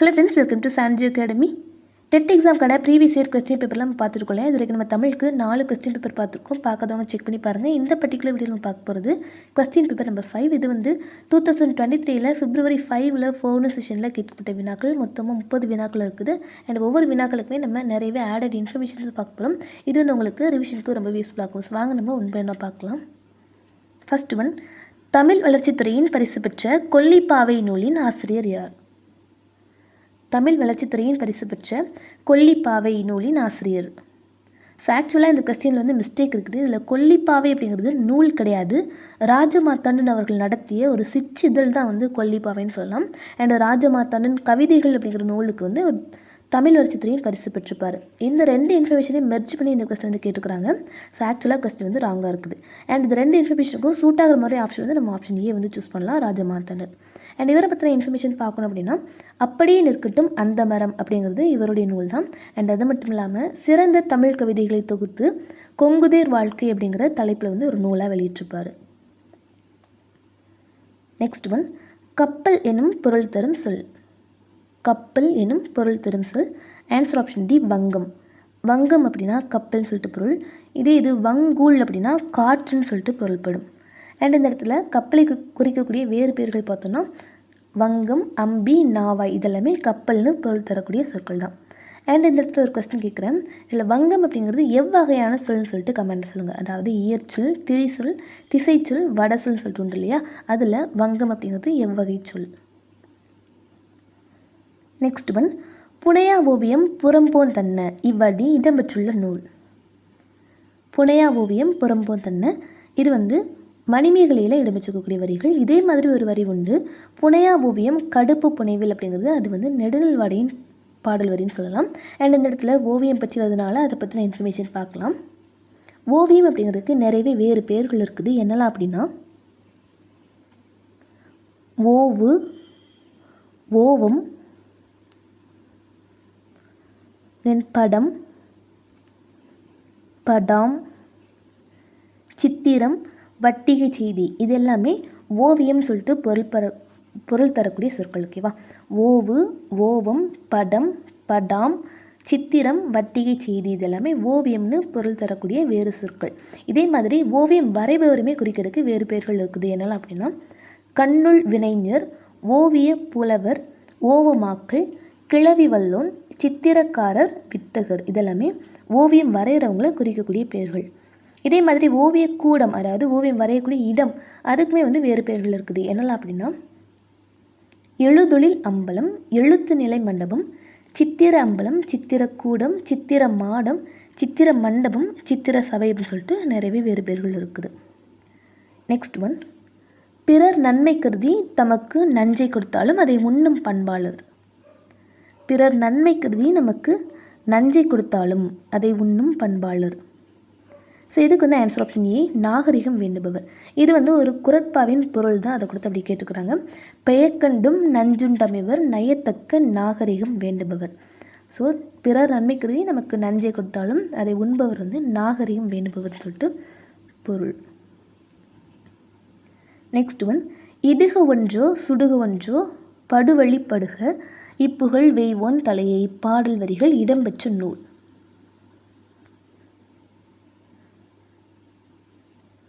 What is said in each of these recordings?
Hello friends welcome to சான்ஜி academy TET எக்ஸாம்க்கான previous year question பேப்பர்லாம் பார்த்துருக்கோம் இது வரைக்கும் நம்ம தமிழுக்கு நாலு கொஸ்டின் பேப்பர் பார்த்துருக்கோம். பார்க்காதவங்க செக் பண்ணி பாருங்கள் இந்த பர்டிகுலர் வீடியோ நம்ம பார்க்க போகிறது கொஸ்டின் பேப்பர் நம்பர் ஃபைவ் இது வந்து டூ தௌசண்ட் டுவெண்ட்டி த்ரீல பிப்ரவரி ஃபைவ்ல ஃபோனு செஷனில் கேட்கப்பட்ட வினாக்கள். மொத்தமாக முப்பது வினாக்கள் இருக்குது. அண்ட் ஒவ்வொரு வினாக்களுக்குமே நம்ம நிறையவே ஆடட் இன்ஃபர்மேஷன் பார்க்க போகிறோம் இது வந்து உங்களுக்கு ரிவிஷனுக்கு ரொம்ப யூஸ்ஃபுல்லாக இருக்கும் ஸோ வாங்க நம்ம ஒன் பை ஒன்றா பார்க்கலாம். ஃபஸ்ட் ஒன் தமிழ் வளர்ச்சித்துறையின் பரிசு பெற்ற கொல்லிப்பாவை நூலின் ஆசிரியர் யார்? தமிழ் வளர்ச்சித்துறையின் பரிசு பெற்ற கொல்லிப்பாவை நூலின் ஆசிரியர். ஸோ ஆக்சுவலாக இந்த கொஸ்டினில் வந்து மிஸ்டேக் இருக்குது. இதில் கொல்லிப்பாவை அப்படிங்கிறது நூல் கிடையாது. ராஜமாத்தாண்டன் அவர்கள் நடத்திய ஒரு சிற்றிதழ் தான் வந்து கொல்லிப்பாவைன்னு சொல்லலாம். அண்ட் ராஜமாத்தாண்டன் கவிதைகள் அப்படிங்கிற நூலுக்கு வந்து ஒரு தமிழ் வளர்ச்சித்துறையும் பரிசு பெற்றிருப்பார். இந்த ரெண்டு இன்ஃபர்மேஷனையும் மெர்ஜ் பண்ணி இந்த கொஸ்டின் வந்து கேட்டுக்கிறாங்க ஸோ ஆக்சுவலாக கொஸ்டின் வந்து ராங்காக இருக்குது. அண்ட் இந்த ரெண்டு இன்ஃபர்மேஷனுக்கும் சூட் ஆகிற மாதிரி ஆப்ஷன் வந்து நம்ம ஆப்ஷன் ஏ வந்து சூஸ் பண்ணலாம் ராஜமாத்தாண்டன் அண்ட் இவரை பற்றின இன்ஃபர்மேஷன் பார்க்கணும் அப்படின்னா அப்படியே நிற்கட்டும் அந்த மரம் அப்படிங்கிறது இவருடைய நூல் தான் அண்ட் அது மட்டும் இல்லாமல் சிறந்த தமிழ் கவிதைகளை தொகுத்து கொங்குதேர் வாழ்க்கை அப்படிங்கிற தலைப்பில் வந்து ஒரு நூலாக வெளியிட்டிருப்பார். நெக்ஸ்ட் ஒன் கப்பல் எனும் பொருள் தரும் சொல். கப்பல் எனும் பொருள் தரும் சொல். ஆன்சர் ஆப்ஷன் டி வங்கம். வங்கம் அப்படின்னா கப்பல்னு சொல்லிட்டு பொருள். இதே இது வங்கூல் அப்படின்னா காற்றுன்னு சொல்லிட்டு பொருள்படும். அண்ட் இந்த இடத்துல கப்பலை குறிக்கக்கூடிய வேறு பேர்கள் பார்த்தோன்னா வங்கம் அம்பி நாவாய் இதெல்லாமே கப்பல்னு பொருள் தரக்கூடிய சொற்கள் தான் அண்ட் இந்த இடத்துல ஒரு கொஸ்டின் கேட்குறேன். இதில் வங்கம் அப்படிங்கிறது எவ்வகையான சொல்னு சொல்லிட்டு கமெண்ட்டில் சொல்லுங்கள் அதாவது இயற்சொல் திரிசொல் திசைச்சொல் வடசொல்னு சொல்லிட்டு உண்டு இல்லையா? அதில் வங்கம் அப்படிங்கிறது எவ்வகை சொல். நெக்ஸ்ட் ஒன் புனையா ஓவியம் புறம்போன் தன்ன இவ்வடி இடம்பெற்றுள்ள நூல். புனையா ஓவியம் புறம்போன் தன்ன. இது வந்து மணிமேகலையில் இடம்பெற்றிருக்கக்கூடிய வரிகள். இதே மாதிரி ஒரு வரி உண்டு. புனையா ஓவியம் கடுப்பு புனைவில் அப்படிங்கிறது அது வந்து நெடுநல்வாடையின் பாடல் வரின்னு சொல்லலாம். அண்ட் இந்த இடத்துல ஓவியம் பற்றி வரதுனால அதை பற்றின இன்ஃபர்மேஷன் பார்க்கலாம். ஓவியம் அப்படிங்கிறதுக்கு நிறையவே வேறு பெயர்கள் இருக்குது. என்னெல்லாம் அப்படின்னா ஓவு ஓவம் தென் படம் படாம் சித்திரம் வட்டிகை செய்தி. இது எல்லாமே ஓவியம் சொல்லிட்டு பொருள் பர பொருள் தரக்கூடிய சொற்கள் ஓகேவா ஓவு ஓவம் படம் படாம் சித்திரம் வட்டிகை செய்தி இது எல்லாமே ஓவியம்னு பொருள் தரக்கூடிய வேறு சொற்கள். இதே மாதிரி ஓவியம் வரைபவருமே குறிக்கிறதுக்கு வேறு பெயர்கள் இருக்குது. என்னெல்லாம் அப்படின்னா கண்ணுள் வினைஞர் ஓவிய புலவர் ஓவமாக்கள் கிளவி வல்லோன் சித்திரக்காரர் வித்தகர். இதெல்லாமே ஓவியம் வரைகிறவங்கள குறிக்கக்கூடிய பெயர்கள். இதே மாதிரி ஓவிய கூடம் அதாவது ஓவியம் வரையக்கூடிய இடம் அதுக்குமே வந்து வேறு பெயர்கள் இருக்குது. என்னெல்லாம் அப்படின்னா எழுதொழில் அம்பலம் எழுத்து நிலை மண்டபம் சித்திர அம்பலம் சித்திரக்கூடம் சித்திர மாடம் சித்திர மண்டபம் சித்திர சபை அப்படின்னு சொல்லிட்டு நிறையவே வேறு பெயர்கள் இருக்குது. நெக்ஸ்ட் ஒன் பிறர் நன்மை கருதி தமக்கு நஞ்சை கொடுத்தாலும் அதை உண்ணும் பண்பாளர். பிறர் நன்மை கருதி நமக்கு நஞ்சை கொடுத்தாலும் அதை உண்ணும் பண்பாளர். ஸோ இதுக்கு வந்து ஆன்சர் ஆப்ஷன் ஏ நாகரிகம் வேண்டுபவர். இது வந்து ஒரு குரட்பாவின் பொருள் தான் அதை கொடுத்து அப்படி கேட்டுக்கிறாங்க. பெயக்கண்டும் நஞ்சுண்டமைவர் நயத்தக்க நாகரிகம் வேண்டுபவர். ஸோ பிறர் நன்மை நமக்கு நஞ்சை கொடுத்தாலும் அதை உண்பவர் வந்து நாகரிகம் வேண்டுபவர்னு சொல்லிட்டு பொருள். நெக்ஸ்ட் ஒன் இடுக ஒன்றோ சுடுக ஒன்றோ படுவழி படுக இப்புகழ் வெய்வோன் தலையை இப்பாடல் வரிகள் இடம்பெற்ற நூல்.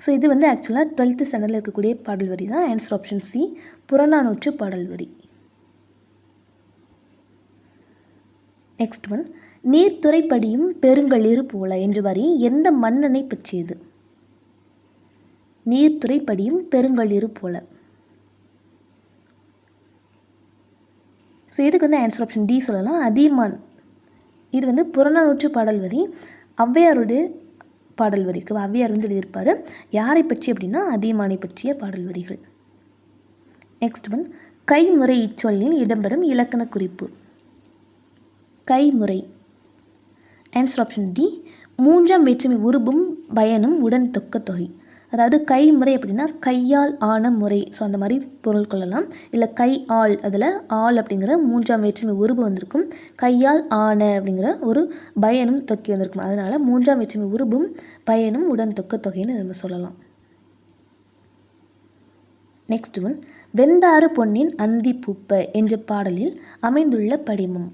ஸோ இது வந்து ஆக்சுவலாக டுவெல்த்து ஸ்டாண்டர்டில் இருக்கக்கூடிய பாடல் வரி தான். ஆன்சர் ஆப்ஷன் சி புறநானூற்று பாடல் வரி. நெக்ஸ்ட் ஒன் நீர்த்துறைப்படியும் பெருங்களிறு போல என்ற வரி எந்த மன்னனை பற்றியது? நீர்த்துறைப்படியும் பெருங்களிறு போல. ஸோ இதுக்கு வந்து ஆன்சர் ஆப்ஷன் டி சொல்லலாம். அதீமான். இது வந்து புறநானூற்று பாடல் வரி. ஔவையாருடைய பாடல் வரிக்கு அவ்வியார் வந்து எழுதியிருப்பார். யாரை பற்றி அப்படின்னா அதியமானை பற்றிய பாடல் வரிகள். நெக்ஸ்ட் ஒன் கைமுறை இச்சொல்லில் இடம்பெறும் இலக்கண குறிப்பு. கைமுறை ஆன்சர் ஆப்ஷன் டி மூன்றாம் வேற்றுமை உருபும் பயனும் உடன் தொக்க தொகை. அதாவது கைமுறை அப்படின்னா கையால் ஆன முறை. ஸோ அந்த மாதிரி பொருள் கொள்ளலாம். இல்லை கை ஆள் அதில் ஆள் அப்படிங்கிற மூன்றாம் வேற்றுமை உருபு வந்திருக்கும். கையால் ஆன அப்படிங்கிற ஒரு பயனும் தொக்கி வந்திருக்கும். அதனால் மூன்றாம் வேற்றுமை உருபும் பயனும் உடன் தொக்க தொகைன்னு நம்ம சொல்லலாம். நெக்ஸ்ட் ஒன் வெந்தாறு பொன்னின் அந்தி பூப்ப என்ற பாடலில் அமைந்துள்ள படிமம்.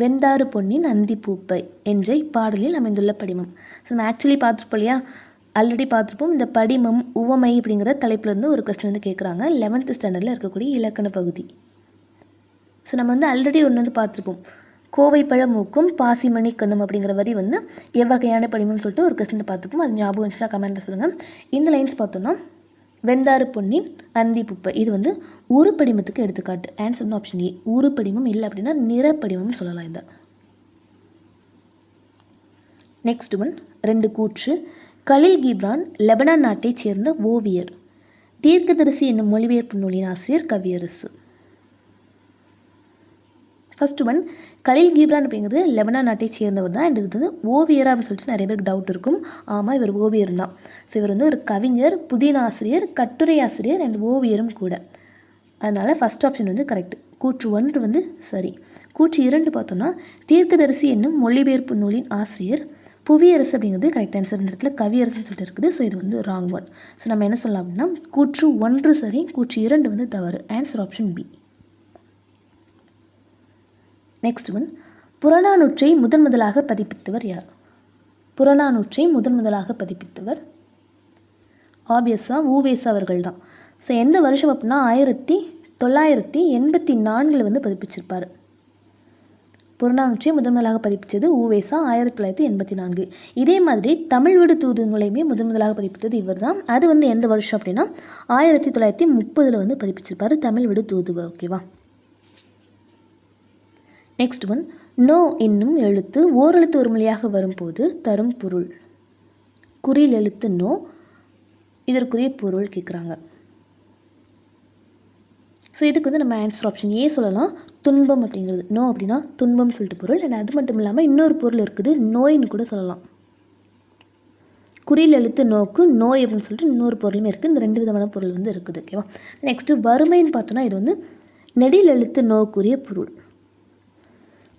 வெந்தாறு பொன்னின் அந்தி பூப்பை என்ற இப்பாடலில் அமைந்துள்ள படிமம். ஸோ நம்ம ஆக்சுவலி பார்த்துருப்போம் இல்லையா? ஆல்ரெடி பார்த்துருப்போம். இந்த படிமம் உவமை அப்படிங்கிற தலைப்புலேருந்து ஒரு கொஸ்டின் வந்து கேட்குறாங்க லெவன்த்து ஸ்டாண்டர்டில் இருக்கக்கூடிய இலக்கண பகுதி. ஸோ நம்ம வந்து ஆல்ரெடி ஒன்று வந்து பார்த்துருப்போம். கோவை பழமூக்கும் பாசிமணி கண்ணும் அப்படிங்கிற வரி வந்து எவ்வகையான படிமம்னு சொல்லிட்டு ஒரு கொஸ்டின் பார்த்துருப்போம். அது ஞாபகம் இருந்துச்சுன்னா கமெண்ட்டில் சொல்லுங்கள் இந்த லைன்ஸ் பார்த்தோன்னா வெந்தாறு பொன்னி அந்தி புப்பை. இது வந்து உருப்படிமத்துக்கு எடுத்துக்காட்டு. ஆன்சர் வந்து ஆப்ஷன் ஏ உருப்படிமம் இல்லை அப்படின்னா நிறப்படிமம்னு சொல்லலாம் இதை. நெக்ஸ்ட் ஒன் ரெண்டு கூற்று. கலில் கிப்ரான் லெபனான் நாட்டைச் சேர்ந்த ஓவியர். தீர்க்கதரிசி என்னும் மொழிபெயர்ப்பு நூலின் ஆசிரியர் கவியரசு. ஃபஸ்ட் ஒன் கலில் கீப்ரான் அப்படிங்கிறது லெபனான் நாட்டை சேர்ந்தவர் தான். அண்ட் இது வந்து ஓவியரா அப்படின்னு சொல்லிட்டு நிறைய பேருக்கு டவுட் இருக்கும். ஆமாம் இவர் ஓவியர் தான். ஸோ இவர் வந்து ஒரு கவிஞர் புதின ஆசிரியர் கட்டுரை ஆசிரியர் அண்ட் ஓவியரும் கூட. அதனால் ஃபஸ்ட் ஆப்ஷன் வந்து கரெக்ட் கூற்று ஒன்று வந்து சரி. கூற்று இரண்டு பார்த்தோம்னா தீர்க்கதரிசி என்னும் மொழிபெயர்ப்பு நூலின் ஆசிரியர் புவியரசு அப்படிங்கிறது கரெக்ட் ஆன்சர் இந்த இடத்துல கவியரசுன்னு சொல்லிட்டு இருக்குது. ஸோ இது வந்து ராங் ஒன் ஸோ நம்ம என்ன சொல்லலாம் அப்படின்னா கூற்று ஒன்று சரி கூற்று இரண்டு வந்து தவறு. Answer option B next one புறநானூற்றை முதன் முதலாக பதிப்பித்தவர் யார்? புறநானூற்றை முதன் முதலாக பதிப்பித்தவர் ஆப்வியஸாக ஊவேஸ் அவர்கள் தான் ஸோ எந்த வருஷம் அப்படின்னா ஆயிரத்தி தொள்ளாயிரத்தி எண்பத்தி நான்கில் வந்து பதிப்பிச்சிருப்பார். புறநானூற்றை முதன் முதலாக பதிப்பித்தது ஊவேசா ஆயிரத்தி தொள்ளாயிரத்தி எண்பத்தி நான்கு. இதே மாதிரி தமிழ் விடு தூது நூலையுமே முதன் முதலாக பதிப்பித்தது இவர் தான் அது வந்து எந்த வருஷம் அப்படின்னா ஆயிரத்தி தொள்ளாயிரத்தி முப்பதில் வந்து பதிப்பிச்சிருப்பார் தமிழ் விடு தூது ஓகேவா நெக்ஸ்ட் ஒன் நோ என்னும் எழுத்து ஓரெழுத்து ஒரு மொழியாக வரும்போது தரும் பொருள். குறியில் எழுத்து நோ இதற்குரிய பொருள் கேட்குறாங்க. ஸோ இதுக்கு வந்து நம்ம ஆன்சர் ஆப்ஷன் ஏ சொல்லலாம். துன்பம் அப்படிங்கிறது. நோ அப்படின்னா துன்பம் சொல்லிட்டு பொருள். அண்ட் அது மட்டும் இல்லாமல் இன்னொரு பொருள் இருக்குது நோயின்னு கூட சொல்லலாம். குறியில் எழுத்து நோக்கு நோய் அப்படின்னு சொல்லிட்டு இன்னொரு பொருளுமே இருக்குது இந்த ரெண்டு விதமான பொருள் வந்து இருக்குது ஓகேவா நெக்ஸ்ட்டு வறுமைன்னு பார்த்தோன்னா இது வந்து நெடில் எழுத்து நோக்குரிய பொருள்.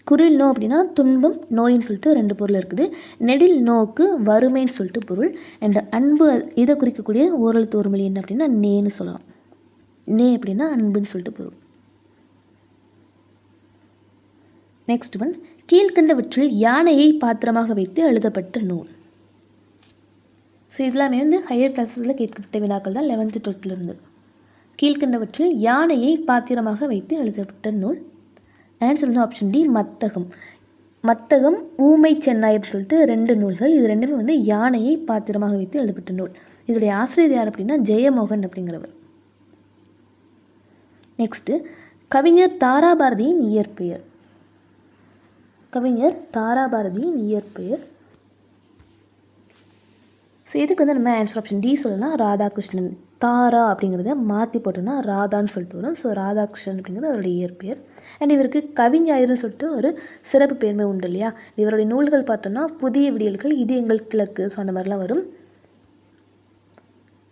குறில் நோ அப்படின்னா துன்பம் நோயின்னு சொல்லிட்டு ரெண்டு பொருள் இருக்குது. நெடில் நோக்கு வறுமைன்னு சொல்லிட்டு பொருள். அண்ட் அன்பு இதை குறிக்கக்கூடிய ஓரல் தோறுமொழி என்ன அப்படின்னா நேன்னு சொல்லலாம். நே அப்படின்னா அன்புன்னு சொல்லிட்டு பொருள். நெக்ஸ்ட் ஒன் கீழ்கண்டவற்றில் யானையை பாத்திரமாக வைத்து எழுதப்பட்ட நூல். ஸோ இதெல்லாமே வந்து ஹையர் கிளாஸஸில் கேட்கப்பட்ட வினாக்கள் தான் லெவன்த்து டுவெல்த்துலேருந்து கீழ்கண்டவற்றில் யானையை பாத்திரமாக வைத்து எழுதப்பட்ட நூல். ஆன்சர் வந்து ஆப்ஷன் டி மத்தகம். மத்தகம் ஊமை சென்னாய் அப்படின்னு சொல்லிட்டு ரெண்டு நூல்கள். இது ரெண்டுமே வந்து யானையை பாத்திரமாக வைத்து எழுதப்பட்ட நூல். இதோடைய ஆசிரியர் யார் அப்படின்னா ஜெயமோகன் அப்படிங்கிறவர். நெக்ஸ்ட்டு கவிஞர் தாராபாரதியின் இயற்பெயர். கவிஞர் தாராபாரதியின் இயற்பெயர். ஸோ இதுக்கு வந்து நம்ம ஆன்சர் ஆப்ஷன் டி சொல்லலாம். ராதாகிருஷ்ணன் தாரா அப்படிங்கிறத மாற்றி போட்டோம்னா ராதான்னு சொல்லிட்டு வரும். ஸோ ராதாகிருஷ்ணன் அப்படிங்கிறது அவருடைய இயற்பெயர். அண்ட் இவருக்கு கவிஞாயிறுன்னு சொல்லிட்டு ஒரு சிறப்பு பெருமை உண்டு இல்லையா? இவருடைய நூல்கள் பார்த்தோம்னா புதிய விடியல்கள் இது எங்கள் கிழக்கு ஸோ அந்த மாதிரிலாம் வரும்.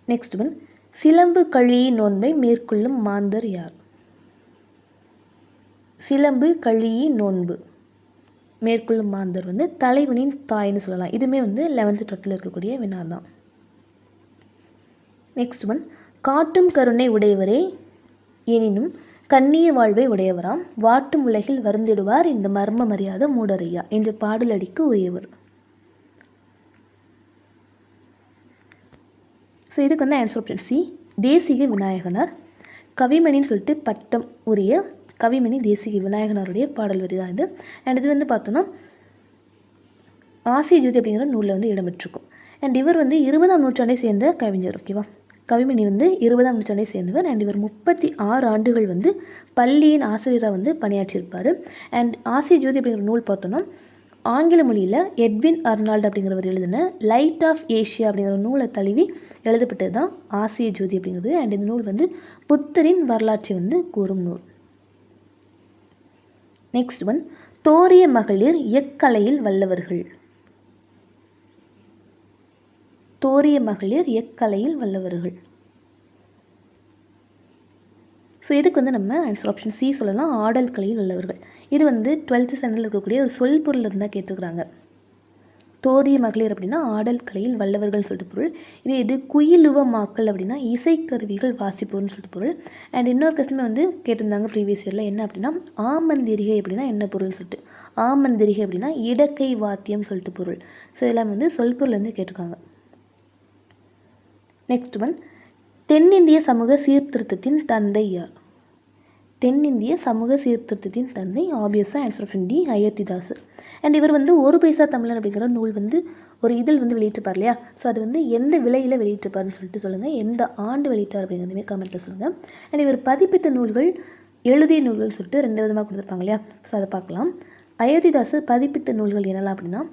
நெக்ஸ்ட் ஒன் சிலம்பு கழியை நோன்பை மேற்கொள்ளும் மாந்தர் யார்? சிலம்பு கழியை நோன்பு மேற்கொள்ளும் மாந்தர் வந்து தலைவனின் தாய்னு சொல்லலாம். இதுவுமே வந்து லெவன்த்து டுவெல்த்தில் இருக்கக்கூடிய வினா தான். நெக்ஸ்ட் ஒன் காட்டும் கருணை உடையவரே எனினும் கண்ணிய வாழ்வை உடையவராம். வாட்டும் உலகில் வருந்திடுவார். இந்த மர்ம மரியாத மூடரையா என்ற பாடலடிக்கு உரியவர் ஸோ இதுக்கு வந்து answer option C Desika Vinayaganar. கவிமணின்னு சொல்லிட்டு பட்டம் உரிய கவிமணி தேசிக விநாயகனாருடைய பாடல் வரி தான் இது. அண்ட் இது வந்து பார்த்தோன்னா ஆசிய ஜோதி அப்படிங்கிற நூலில் வந்து இடம்பெற்றிருக்கும். அண்ட் இவர் வந்து இருபதாம் நூற்றாண்டை சேர்ந்த கவிஞர் ஓகேவா கவிமணி வந்து இருபதாம் நூற்றாண்டை சேர்ந்தவர். அண்ட் இவர் முப்பத்தி ஆறு ஆண்டுகள் வந்து பள்ளியின் ஆசிரியராக வந்து பணியாற்றியிருப்பார். அண்ட் ஆசிய ஜோதி அப்படிங்கிற நூல் பார்த்தோன்னா ஆங்கில மொழியில் எட்வின் அர்னால்டு அப்படிங்கிறவர் எழுதின லைட் ஆஃப் ஏஷியா அப்படிங்கிற நூலை தழுவி எழுதப்பட்டது தான் ஆசிய ஜோதி அப்படிங்கிறது. அண்ட் இந்த நூல் வந்து புத்தரின் வரலாற்றை வந்து கூறும் நூல். நெக்ஸ்ட் ஒன் தோரிய மகளிர் எக்கலையில் வல்லவர்கள். தோரிய மகளிர் எக்கலையில் வல்லவர்கள். ஸோ இதுக்கு வந்து நம்ம ஆன்சர் ஆப்ஷன் சி சொல்லலாம். ஆடல் கலையில் வல்லவர்கள். இது வந்து டுவெல்த்து ஸ்டாண்டர்டில் இருக்கக்கூடிய ஒரு சொல் பொருள் இருந்தால் கேட்டுக்கிறாங்க. தோரிய மகளிர் அப்படின்னா ஆடல் கலையில் வல்லவர்கள் சொல்லிட்டு பொருள். இதே இது குயிலுவ மாக்கள் அப்படின்னா இசைக்கருவிகள் வாசிப்போர்னு சொல்லிட்டு பொருள். அண்ட் இன்னொரு கஷ்டமே வந்து கேட்டிருந்தாங்க ப்ரீவியஸ் இயரில் என்ன அப்படின்னா ஆமந்திரிகை அப்படின்னா என்ன பொருள்னு சொல்லிட்டு. ஆமந்திரிகை அப்படின்னா இடக்கை வாத்தியம் சொல்லிட்டு பொருள். ஸோ இதெல்லாம் வந்து சொல்பொருள்லேருந்து கேட்டிருக்காங்க. நெக்ஸ்ட் ஒன் தென்னிந்திய சமூக சீர்திருத்தத்தின் தந்தை யார்? தென்னிந்திய சமூக சீர்திருத்தத்தின் தந்தை ஆப்வியஸாக answer option D Ayothidas and இவர் வந்து ஒரு பைசா தமிழன் அப்படிங்கிற நூல் வந்து ஒரு இதழ் வந்து வெளியிட்டிருப்பார் இல்லையா? ஸோ அது வந்து எந்த விலையில் வெளியிட்டிருப்பாருன்னு சொல்லிட்டு சொல்லுங்கள் எந்த ஆண்டு வெளியிட்டார் அப்படிங்கிறதுமே கமெண்ட்டில் சொல்லுங்கள் அண்ட் இவர் பதிப்பித்த நூல்கள் எழுதிய நூல்கள் சொல்லிட்டு ரெண்டு விதமாக கொடுத்துருப்பாங்க இல்லையா? ஸோ அதை பார்க்கலாம். அயோத்திதாசர் பதிப்பித்த நூல்கள் என்னெல்லாம் அப்படின்னா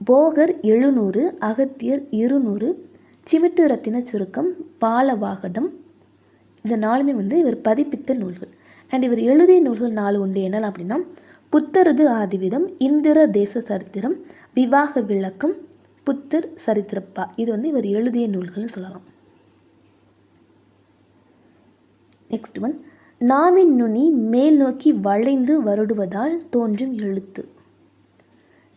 போகர் எழுநூறு அகத்தியர் இருநூறு சிமிட்டு ரத்தின சுருக்கம் பாலவாகடம் இந்த நாலுமே வந்து இவர் பதிப்பித்த நூல்கள். அண்ட் இவர் எழுதிய நூல்கள் நாலு உண்டு என்னெல்லாம் அப்படின்னா புத்தரது ஆதிவிதம் இந்திர தேச சரித்திரம் விவாக விளக்கம் புத்தர் சரித்திரப்பா. இது வந்து இவர் எழுதிய நூல்கள்னு சொல்லலாம். நெக்ஸ்ட் ஒன் நாவின் நுனி மேல் நோக்கி வளைந்து வருடுவதால் தோன்றும் எழுத்து.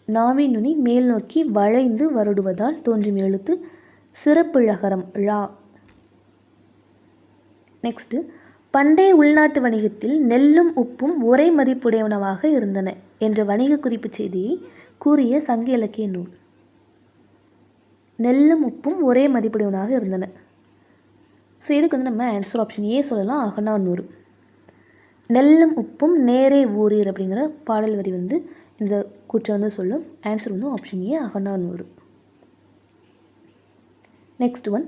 நாவின் நுனி மேல் நோக்கி வளைந்து வருடுவதால் தோன்றும் எழுத்து. சிறப்பிழகரம் ழா நெக்ஸ்ட்டு பண்டைய உள்நாட்டு வணிகத்தில் நெல்லும் உப்பும் ஒரே மதிப்புடையவனவாக இருந்தன என்ற வணிக குறிப்பு செய்தியை கூறிய சங்க இலக்கிய நூல். நெல்லும் உப்பும் ஒரே மதிப்புடையவனாக இருந்தன. ஸோ இதுக்கு வந்து நம்ம ஆன்சர் ஆப்ஷன் ஏ சொல்லலாம் அகநானூறு. நெல்லும் உப்பும் நேரே ஊரீர் அப்படிங்கிற பாடல் வரி வந்து இந்த கூற்றை வந்து சொல்லும். ஆன்சர் வந்து option A Akananuru. Next one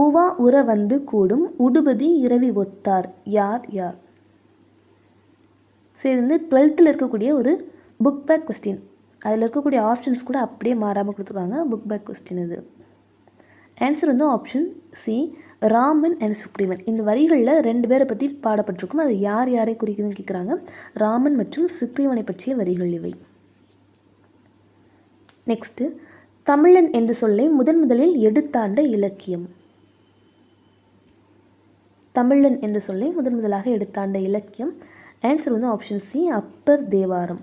Uva உற வந்து கூடும் உடுபதி இரவி ஒத்தார். யார் யார்? ஸோ இது வந்து டுவெல்த்தில் இருக்கக்கூடிய ஒரு புக் பேக் கொஸ்டின் அதில் இருக்கக்கூடிய ஆப்ஷன்ஸ் கூட அப்படியே மாறாமல் கொடுத்துருக்காங்க. புக் பேக் கொஸ்டின் இது. ஆன்சர் வந்து option C Raman and Sugreevan. இந்த வரிகளில் ரெண்டு பேரை பற்றி பாடப்பட்டிருக்கும். அது யார் யாரை குறிக்குதுன்னு கேட்குறாங்க ராமன் மற்றும் சுக்ரீவனை பற்றிய வரிகள் இவை. நெக்ஸ்ட்டு தமிழன் என்ற சொல்லை முதன் முதலில் எடுத்தாண்ட இலக்கியம். தமிழன் என்ற சொல்லை முதன் முதலாக எடுத்தாண்ட இலக்கியம். ஆன்சர் வந்து option C Appar Thevaram.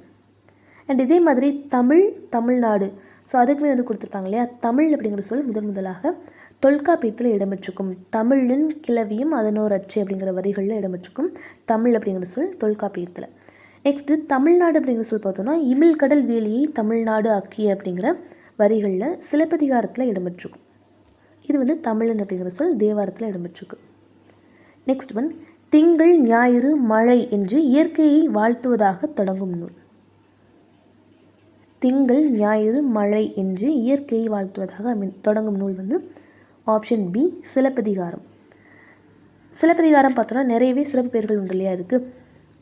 And இதே மாதிரி தமிழ் தமிழ்நாடு. ஸோ அதுக்குமே வந்து கொடுத்துருப்பாங்க இல்லையா? தமிழ் அப்படிங்கிற சொல் முதன் முதலாக தொல்காப்பியத்தில் இடம்பெற்றிருக்கும். தமிழின் கிளவியும் அதனோர் அச்சு அப்படிங்கிற வரிகளில் இடம்பெற்றிருக்கும். தமிழ் அப்படிங்கிற சொல் தொல்காப்பியத்தில். நெக்ஸ்ட்டு தமிழ்நாடு அப்படிங்கிற சொல் பார்த்தோம்னா இமிழ்கடல் வேலியை தமிழ்நாடு ஆக்கிய அப்படிங்கிற வரிகளில் சிலப்பதிகாரத்தில் இடம்பெற்றிருக்கும். இது வந்து தமிழன் அப்படிங்கிற சொல் தேவாரத்தில் இடம்பெற்றிருக்கு. நெக்ஸ்ட் ஒன் திங்கள் ஞாயிறு மழை என்று இயற்கையை வாழ்த்துவதாக தொடங்கும் நூல். திங்கள் ஞாயிறு மழை என்று இயற்கையை வாழ்த்துவதாக தொடங்கும் நூல் வந்து ஆப்ஷன் பி சிலப்பதிகாரம். சிலப்பதிகாரம் பார்த்தோன்னா நிறையவே சிறப்பு பெயர்கள் உண்டு இல்லையா? இருக்குது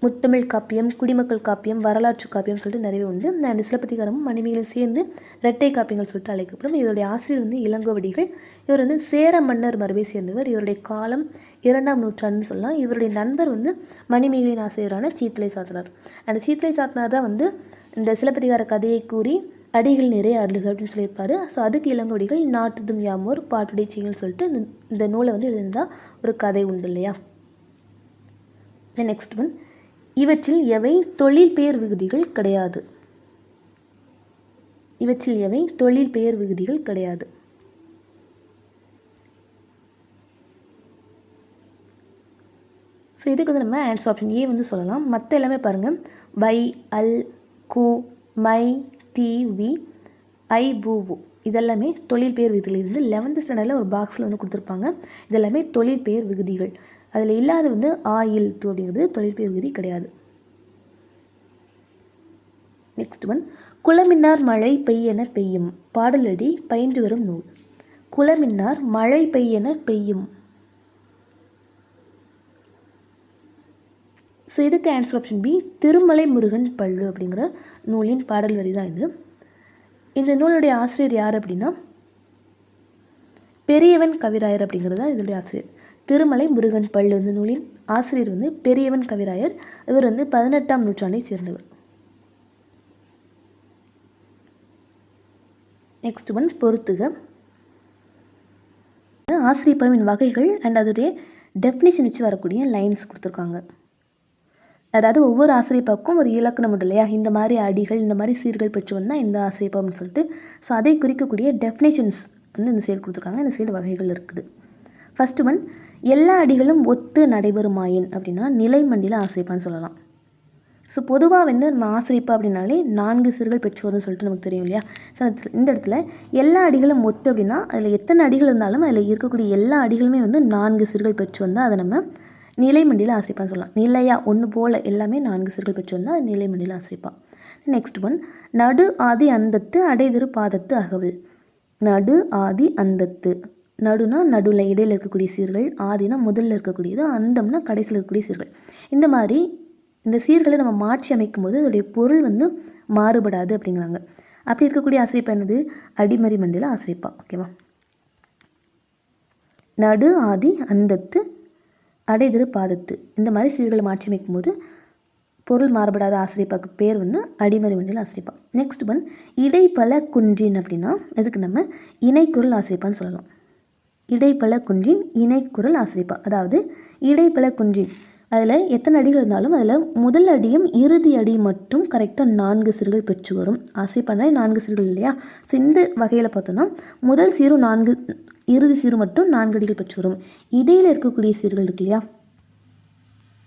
முத்தமிழ் காப்பியம் குடிமக்கள் காப்பியம் வரலாற்று காப்பியம் சொல்லிட்டு நிறைய உண்டு. அந்த சிலப்பதிகாரமும் மணிமேகலையும் சேர்ந்து இரட்டை காப்பியங்கள் சொல்லிட்டு அழைக்கப்படும். இவருடைய ஆசிரியர் வந்து இளங்கோவடிகள். இவர் வந்து சேர மன்னர் மரபை சேர்ந்தவர். இவருடைய காலம் இரண்டாம் நூற்றாண்டுன்னு சொல்லலாம். இவருடைய நண்பர் வந்து மணிமேகலின் ஆசிரியரான சீத்தலை சாத்தனார். அந்த சீத்தலை சாத்தனார் தான் வந்து இந்த சிலப்பதிகார கதையை கூறி அடிகள் நிறைய அருளுக அப்படின்னு சொல்லியிருப்பார். ஸோ அதுக்கு இளங்கோடிகள் நாட்டுதும் யாமோர் பாட்டுடைய செய்யுன்னு சொல்லிட்டு இந்த இந்த நூலை வந்து எழுதியிருந்தால் ஒரு கதை உண்டு இல்லையா? நெக்ஸ்ட் ஒன் இவற்றில் எவை தொழில் பெயர் விகுதிகள் கிடையாது? இவற்றில் எவை தொழில் பெயர் விகுதிகள் கிடையாது? ஸோ இதுக்கு வந்து நம்ம ஆன்சர் ஆப்ஷன் ஏ வந்து சொல்லலாம். மற்ற எல்லாமே பாருங்கள் பை அல் கு மை தி வி ஐ பூவு இதெல்லாமே தொழில் பெயர் விகுதியிலிருந்து லெவன்த் ஸ்டாண்டர்டில் ஒரு பாக்ஸில் வந்து கொடுத்துருப்பாங்க. இதெல்லாமே தொழில் பெயர் விகுதிகள். அதில் இல்லாத வந்து ஆயில் து அப்படிங்கிறது தொழில் கிடையாது. நெக்ஸ்ட் ஒன் குளமின்னார் மழை பெய்யென பெய்யும். பாடலடி பயின்று வரும் நூல். குளமின்னார் மழை பெய்யென பெய்யும். ஸோ இதுக்கு answer option B Thirumalai Murugan Pallu அப்படிங்கிற நூலின் பாடல் வரி தான் இது. இந்த நூலுடைய ஆசிரியர் யார் அப்படின்னா பெரியவன் கவிராயர் அப்படிங்கிறது தான் இதனுடைய ஆசிரியர். திருமலை முருகன் பள்ளு வந்து நூலின் ஆசிரியர் வந்து பெரியவன் கவிராயர். இவர் வந்து பதினெட்டாம் நூற்றாண்டை சேர்ந்தவர். நெக்ஸ்ட் ஒன் பொருத்துக ஆசிரியப்பமின் வகைகள் அண்ட் அதோடைய டெஃபினேஷன் வச்சு வரக்கூடிய லைன்ஸ் கொடுத்துருக்காங்க. அதாவது ஒவ்வொரு ஆசிரியப்பாக்கும் ஒரு இலக்கணம் உண்டு இல்லையா? இந்த மாதிரி அடிகள் இந்த மாதிரி சீர்கள் பெற்று வந்தால் இந்த ஆசிரியப்பா சொல்லிட்டு. ஸோ அதை குறிக்கக்கூடிய டெஃபினேஷன்ஸ் வந்து இந்த சைடு கொடுத்துருக்காங்க. இந்த சைடு வகைகள் இருக்குது. ஃபஸ்ட்டு ஒன் எல்லா அடிகளும் ஒத்து நடைபெறுமாயின் அப்படின்னா நிலைமண்டில ஆசிரிப்பான்னு சொல்லலாம். ஸோ பொதுவாக வந்து நம்ம ஆசிரியப்பா அப்படின்னாலே நான்கு சிறுகள் பெற்றோர்னு சொல்லிட்டு நமக்கு தெரியும் இல்லையா? இந்த- இடத்துல எல்லா அடிகளும் ஒத்து அப்படின்னா அதில் எத்தனை அடிகள் இருந்தாலும் அதில் இருக்கக்கூடிய எல்லா அடிகளுமே வந்து நான்கு சிறுகள் பெற்று வந்தால் அதை நம்ம நிலைமண்டியில் ஆசிரிப்பான்னு சொல்லலாம். நிலையா ஒன்று போல் எல்லாமே நான்கு சிறுகள் பெற்று வந்தால் அது நிலைமண்டியில் ஆசிரிப்பா. நெக்ஸ்ட் ஒன் நடு ஆதி அந்தத்து அடைதிரு பாதத்து அகவல். நடு ஆதி அந்தத்து. நடுனா நடுவில் இடையில் இருக்கக்கூடிய சீர்கள் ஆதினா முதல்ல இருக்கக்கூடியது அந்தம்னா கடைசியில் இருக்கக்கூடிய சீர்கள். இந்த மாதிரி இந்த சீர்களை நம்ம மாற்றி அமைக்கும் போது அதோடைய பொருள் வந்து மாறுபடாது அப்படிங்கிறாங்க. அப்படி இருக்கக்கூடிய ஆசிரியப்பா என்னது? அடிமறி மண்டியில் ஆசிரியப்பா. ஓகேவா நடு ஆதி அந்தத்து அடைதிரு பாதத்து. இந்த மாதிரி சீர்களை மாற்றி அமைக்கும் போது பொருள் மாறுபடாத ஆசிரியப்பாக்கு பேர் வந்து அடிமறி மண்டல ஆசிரியப்பா. நெக்ஸ்ட் ஒன் இடைப்பல குன்றின் அப்படின்னா இதுக்கு நம்ம இணைக்குரல் ஆசிரியப்பான்னு சொல்லலாம். இடைப்பல குன்றின் இணைக்குரல் ஆசிரிப்பா. அதாவது இடைப்பல குன்றின் அதில் எத்தனை அடிகள் இருந்தாலும் அதில் முதல் அடியும் இறுதி அடி மட்டும் கரெக்டாக நான்கு சிறுகள் பெற்று வரும். ஆசிரியப்பானாலே நான்கு சிறுகள் இல்லையா? ஸோ இந்த வகையில் பார்த்தோன்னா முதல் சிறு நான்கு இறுதி சீரு மட்டும் நான்கு அடிகள் பெற்று வரும். இடையில் இருக்கக்கூடிய சீர்கள் இருக்கு இல்லையா?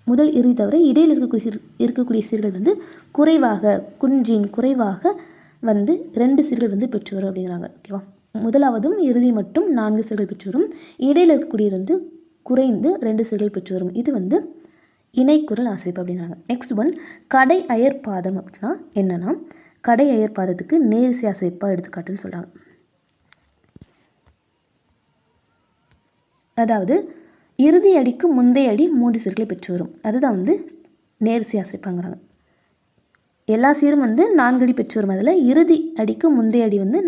முதல் இறுதி தவிர இடையில் இருக்கக்கூடிய சீர் இருக்கக்கூடிய சீர்கள் வந்து குறைவாக குன்றின் குறைவாக வந்து ரெண்டு சீர்கள் வந்து பெற்று வரும் அப்படிங்கிறாங்க. ஓகேவா முதலாவதும் இறுதி மட்டும் நான்கு சீர்கள் பெற்று வரும் இடையில் இருக்கக்கூடியது வந்து குறைந்து ரெண்டு சீர்கள் பெற்று வரும் இது வந்து இணைக்குரல் ஆசிரியப்பு அப்படிங்கிறாங்க. நெக்ஸ்ட் ஒன் கடை அயற்பாதம் அப்படின்னா என்னென்னா கடை அயற்பாதத்துக்கு நேரிசை ஆசிரியப்பாக எடுத்துக்காட்டுன்னு சொல்கிறாங்க அதாவது இறுதி அடிக்கு முந்தைய அடி மூன்று சீர்களை பெற்று வரும் அதுதான் வந்து நேரிசை ஆசிரிப்பாங்கிறாங்க எல்லா சீரும் வந்து நான்கு அடி பெற்று வரும் அதில் இறுதி அடிக்கு முந்தைய அடி வந்து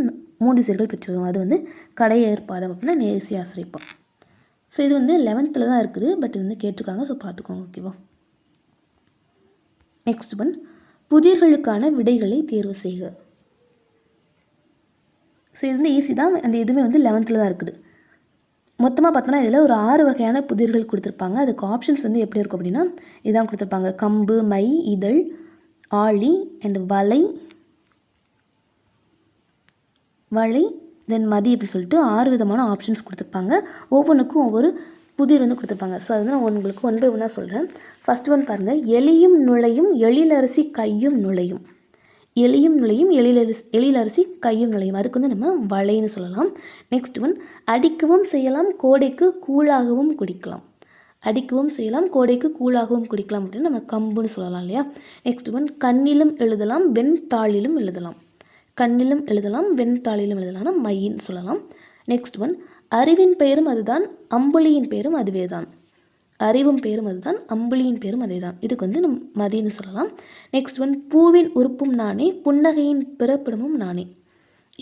மூன்று சீர்கள் பெற்று வரும் அது வந்து கடையேற்பாதம் அப்படின்னா நேசி ஆசிரிப்பம். ஸோ இது வந்து லெவன்த்தில் தான் இருக்குது. பட் இது வந்து கேட்டிருக்காங்க. ஸோ பார்த்துக்கோங்க. ஓகேவா நெக்ஸ்ட் ஒன் புதிர்களுக்கான விடைகளை தேர்வு செய்க. ஸோ இது வந்து ஈஸி தான். அந்த இதுவுமே வந்து லெவன்த்தில் தான் இருக்குது. மொத்தமாக பார்த்தோன்னா இதில் ஒரு ஆறு வகையான புதிர்கள் கொடுத்துருப்பாங்க. அதுக்கு ஆப்ஷன்ஸ் வந்து எப்படி இருக்கும் அப்படின்னா இதுதான் கொடுத்துருப்பாங்க. கம்பு மை இதழ் ஆழி அண்ட் வலை வலை தென் மதி அப்படின்னு சொல்லிட்டு ஆறு விதமான ஆப்ஷன்ஸ் கொடுத்துருப்பாங்க. ஒவ்வொன்றுக்கும் ஒவ்வொரு புதிர் வந்து கொடுத்துருப்பாங்க. ஸோ அது நான் உங்களுக்கு ஒன் பை ஒன்னாக சொல்கிறேன் ஃபர்ஸ்ட் ஒன் பாருங்கள் எலியும் நுழையும் எழிலரசி கையும் நுழையும். எலியும் நுழையும் எழிலரிசி எழிலரசி கையும் நுழையும். அதுக்கு வந்து நம்ம வளைன்னு சொல்லலாம். நெக்ஸ்ட் ஒன் அடிக்கவும் செய்யலாம் கோடைக்கு கூழாகவும் குடிக்கலாம். அடிக்கவும் செய்யலாம் கோடைக்கு கூழாகவும் குடிக்கலாம் அப்படின்னு நம்ம கம்புன்னு சொல்லலாம் இல்லையா? நெக்ஸ்ட் ஒன் கண்ணிலும் எழுதலாம் வெண்தாளிலும் எழுதலாம். கண்ணிலும் எழுதலாம் வெண்தாளிலும் எழுதலாம்னா மையின்னு சொல்லலாம். நெக்ஸ்ட் ஒன் அறிவின் பெயரும் அதுதான் அம்புலியின் பெயரும் அதுவே தான் அறிவும் பெயரும் அதுதான் அம்புலியின் பேரும் அதே தான் இதுக்கு வந்து நம் மதின்னு சொல்லலாம். நெக்ஸ்ட் ஒன் பூவின் உறுப்பும் நானே புன்னகையின் பிறப்பிடமும் நானே.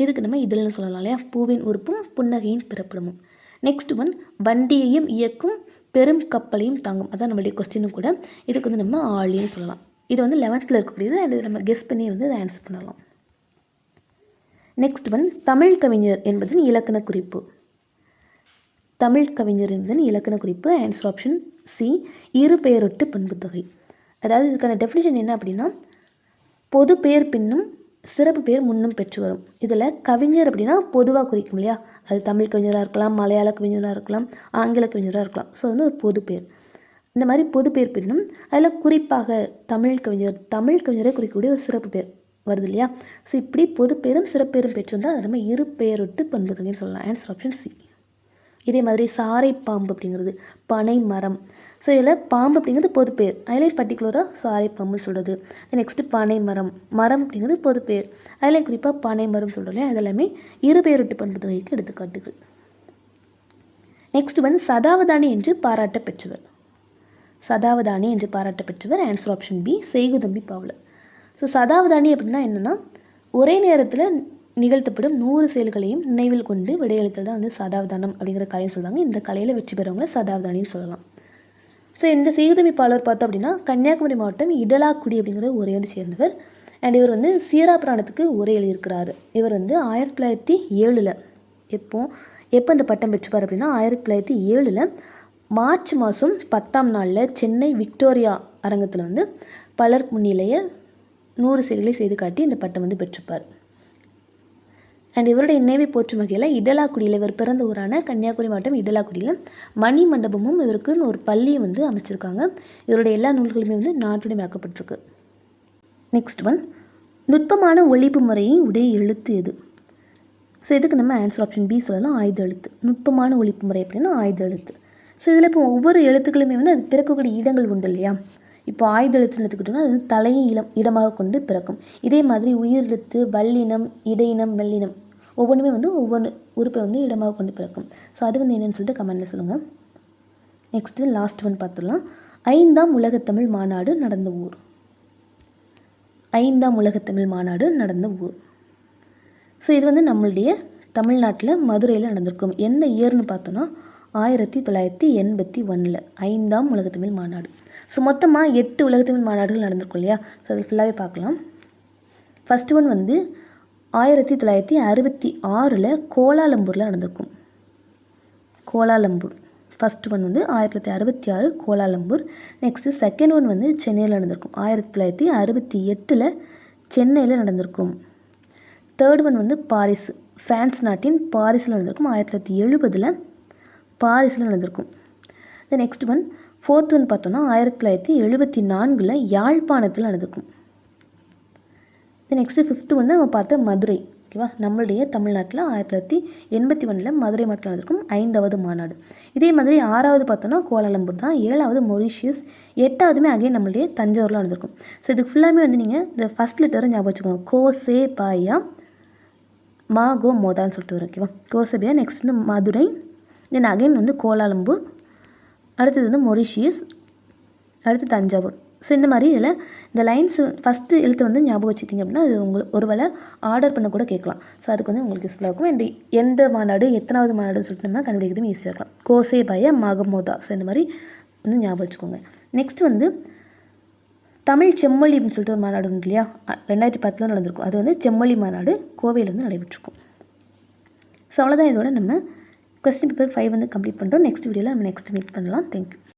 இதுக்கு நம்ம இதில்னு சொல்லலாம் இல்லையா? பூவின் உறுப்பும் புன்னகையின் பிறப்பிடமும். நெக்ஸ்ட் ஒன் வண்டியையும் இயக்கும் பெரும் கப்பலையும் தாங்கும். அதான் நம்மளுடைய கொஸ்டினும் கூட. இதுக்கு வந்து நம்ம ஆழின்னு சொல்லலாம். இது வந்து லெவன்த்தில் இருக்கக்கூடியது அது நம்ம கெஸ் பண்ணி வந்து அதை ஆன்சர் பண்ணலாம். நெக்ஸ்ட் ஒன் தமிழ் கவிஞர் என்பதன் இலக்கண குறிப்பு. தமிழ் கவிஞர் என்பதன் இலக்கண குறிப்பு ஆன்சர் ஆப்ஷன் சி இரு பெயரொட்டு பண்புத்தொகை. அதாவது இதுக்கான டெஃபினிஷன் என்ன அப்படின்னா பொது பெயர் பின்னும் சிறப்பு பெயர் முன்னும் பெற்று வரும். இதில் கவிஞர் அப்படின்னா பொதுவாக குறிக்கும் இல்லையா? அது தமிழ் கவிஞராக இருக்கலாம் மலையாள கவிஞராக இருக்கலாம் ஆங்கில கவிஞராக இருக்கலாம். ஸோ வந்து ஒரு பொது பெயர். இந்த மாதிரி பொது பெயர் பின்னும் அதில் குறிப்பாக தமிழ் கவிஞர் தமிழ் கவிஞரை குறிக்கக்கூடிய ஒரு சிறப்பு பெயர். வருது இல்லையா ஸோ இப்படி பொதுப்பேரும் சிறப்பேரும் பெற்றிருந்தால் அது நம்ம இரு பெயரொட்டு பண்புத்தொகைன்னு சொல்லலாம். ஆன்சர் ஆப்ஷன் சி இதே மாதிரி சாரை பாம்பு அப்படிங்கிறது பனை மரம். ஸோ இதில் பாம்பு அப்படிங்கிறது பொது பேர். அதிலே பர்டிகுலராக சாரை பாம்புன்னு சொல்கிறது நெக்ஸ்ட்டு பனை மரம். மரம் அப்படிங்கிறது பொது பேர். அதில் குறிப்பாக பனை மரம் சொல்கிறோம் அதெல்லாமே இரு பெயரொட்டு பண்பு தொகைக்கு எடுத்துக்காட்டுகள். நெக்ஸ்ட் வந்து சதாவதானி என்று பாராட்ட பெற்றவர். சதாவதானி என்று பாராட்ட பெற்றவர். ஆன்சர் ஆப்ஷன் பி செய்குதம்பி பாவலர். ஸோ சதாவதானி அப்படின்னா என்னென்னா ஒரே நேரத்தில் நிகழ்த்தப்படும் நூறு செயல்களையும் நினைவில் கொண்டு விடையளித்தல் தான் வந்து சதாவதானம் அப்படிங்கிற கலைன்னு சொல்லுவாங்க. இந்த கலையில் வெற்றி பெறவங்கள சதாவதானின்னு சொல்லலாம். ஸோ இந்த சீர்தமிப்பாளர் பார்த்தோம் அப்படின்னா கன்னியாகுமரி மாவட்டம் இடலாக்குடி அப்படிங்கிற உரையோடு சேர்ந்தவர். அண்ட் இவர் வந்து சீரா புராணத்துக்கு உரை எழுதியிருக்கிறாரு. இவர் வந்து ஆயிரத்தி தொள்ளாயிரத்தி ஏழில் எப்போ எப்போ இந்த பட்டம் பெற்றுப்பார் அப்படின்னா ஆயிரத்தி தொள்ளாயிரத்தி ஏழில் மார்ச் மாதம் பத்தாம் நாளில் சென்னை விக்டோரியா அரங்கத்தில் வந்து பலர் முன்னிலையில் நூறு சிறைகளை செய்து காட்டி இந்த பட்டம் வந்து பெற்றிருப்பார். அண்ட் இவருடைய நினைவை போற்றும் வகையில் இடலாக்குடியில் இவர் பிறந்த ஊரான கன்னியாகுமரி மாவட்டம் இடலாக்குடியில் மணி மண்டபமும் இவருக்குன்னு ஒரு பள்ளியும் வந்து அமைச்சிருக்காங்க. இவருடைய எல்லா நூல்களுமே வந்து நாட்டுடைமையாக்கப்பட்டிருக்கு நெக்ஸ்ட் ஒன் நுட்பமான ஒழிப்பு முறையை உடைய எழுத்து எது ஸோ இதுக்கு நம்ம ஆன்சர் ஆப்ஷன் பி சொல்லலாம் ஆயுத எழுத்து. நுட்பமான ஒழிப்பு முறை அப்படின்னா ஆயுத எழுத்து. ஸோ இதில் இப்போ ஒவ்வொரு எழுத்துக்களுமே வந்து அது பிறக்கக்கூடிய இடங்கள் உண்டு இல்லையா? இப்போ ஆயுத எழுத்துன்னு எடுத்துக்கிட்டோம்னா அது தலையை இடம் இடமாக கொண்டு பிறக்கும். இதே மாதிரி உயிரெழுத்து வல்லினம் இடையினம் மெல்லினம் ஒவ்வொன்றுமே வந்து ஒவ்வொன்று உறுப்பை வந்து இடமாக கொண்டு பிறக்கும். ஸோ அது வந்து என்னென்னு சொல்லிட்டு கமெண்டில் சொல்லுங்கள் நெக்ஸ்ட்டு லாஸ்ட் ஒன் பார்த்துடலாம். ஐந்தாம் உலகத்தமிழ் மாநாடு நடந்த ஊர். ஐந்தாம் உலகத்தமிழ் மாநாடு நடந்த ஊர். ஸோ இது வந்து நம்மளுடைய தமிழ்நாட்டில் மதுரையில் நடந்திருக்கும். எந்த இயர்னு பார்த்தோன்னா ஆயிரத்தி தொள்ளாயிரத்தி எண்பத்தி ஒன்றில் ஐந்தாம் உலகத்தமிழ் மாநாடு. ஸோ மொத்தமாக எட்டு உலகத்தமிழ் மாநாடுகள் நடந்திருக்கும் இல்லையா? ஸோ அது ஃபுல்லாகவே பார்க்கலாம். ஃபஸ்ட்டு ஒன் வந்து ஆயிரத்தி தொள்ளாயிரத்தி அறுபத்தி ஆறில் கோலாலம்பூரில் நடந்திருக்கும். கோலாலம்பூர். ஃபஸ்ட் ஒன் வந்து ஆயிரத்தி தொள்ளாயிரத்தி அறுபத்தி ஆறு கோலாலம்பூர். நெக்ஸ்ட்டு செகண்ட் ஒன் வந்து சென்னையில் நடந்திருக்கும். ஆயிரத்தி தொள்ளாயிரத்தி அறுபத்தி எட்டில் சென்னையில் நடந்திருக்கும். தேர்ட் ஒன் வந்து பாரிஸ். ஃப்ரான்ஸ் நாட்டின் பாரிஸில் நடந்திருக்கும். ஆயிரத்தி தொள்ளாயிரத்தி எழுபதில் பாரிஸில் நடந்திருக்கும். The next one fourth one பார்த்தோன்னா ஆயிரத்தி தொள்ளாயிரத்தி எழுபத்தி நான்கில் யாழ்ப்பாணத்தில் நடந்திருக்கும். நெக்ஸ்ட்டு ஃபிஃப்த்து வந்து நம்ம பார்த்த மதுரை ஓகேவா நம்மளுடைய தமிழ்நாட்டில் ஆயிரத்தி தொள்ளாயிரத்தி எண்பத்தி ஒன்றில் மதுரை மாவட்டத்தில் நடந்திருக்கும் ஐந்தாவது மாநாடு. இதே மாதிரி ஆறாவது பார்த்தோன்னா கோலாலம்பூர் தான் ஏழாவது மொரிஷியஸ் எட்டாவதுமே அகைன் நம்மளுடைய தஞ்சாவூரில் நடந்திருக்கும். ஸோ இதுக்கு ஃபுல்லாமே வந்து நீங்கள் இந்த ஃபஸ்ட் லெட்டரை ஞாபகம் வச்சுக்கோங்க. கோ சே பாயா மா கோ மோதான்னு சொல்லிட்டு வரும் ஓகேவா கோசபியா நெக்ஸ்ட் வந்து மதுரை தென் அகைன் வந்து கோலாலம்பூர் அடுத்தது வந்து மொரிஷியஸ் அடுத்து தஞ்சாவூர். ஸோ இந்த மாதிரி இதில் இந்த லைன்ஸ் ஃபஸ்ட்டு எழுத்து வந்து ஞாபகம் வச்சுட்டிங்க அப்படின்னா அது உங்களுக்கு ஒரு வேளை ஆர்டர் பண்ண கூட கேட்கலாம். ஸோ அதுக்கு வந்து உங்களுக்கு யூஸ்ஃபுல்லாக இருக்கும். அண்ட் எந்த மாநாடு எத்தனாவது மாநாடுன்னு சொல்லிட்டு நம்ம கண்டுபிடிக்கிறதும் ஈஸியாக இருக்கலாம். கோசே பய மகமோதா. ஸோ இந்த மாதிரி வந்து ஞாபகம் வச்சுக்கோங்க. நெக்ஸ்ட் வந்து தமிழ் செம்மொழி அப்படின்னு சொல்லிட்டு ஒரு மாநாடு உண்டு இல்லையா? ரெண்டாயிரத்தி பத்தில் நடந்திருக்கும். அது வந்து செம்மொழி மாநாடு கோவையில் வந்து நடைபெற்றிருக்கும். ஸோ அவ்வளோதான் இதோட நம்ம கொஸ்டின் பேப்பர் ஃபைவ் வந்து கம்ப்ளீட் பண்ணுறோம் நெக்ஸ்ட் வீடியோவில் நம்ம நெக்ஸ்ட் மீட் பண்ணலாம். தேங்க்யூ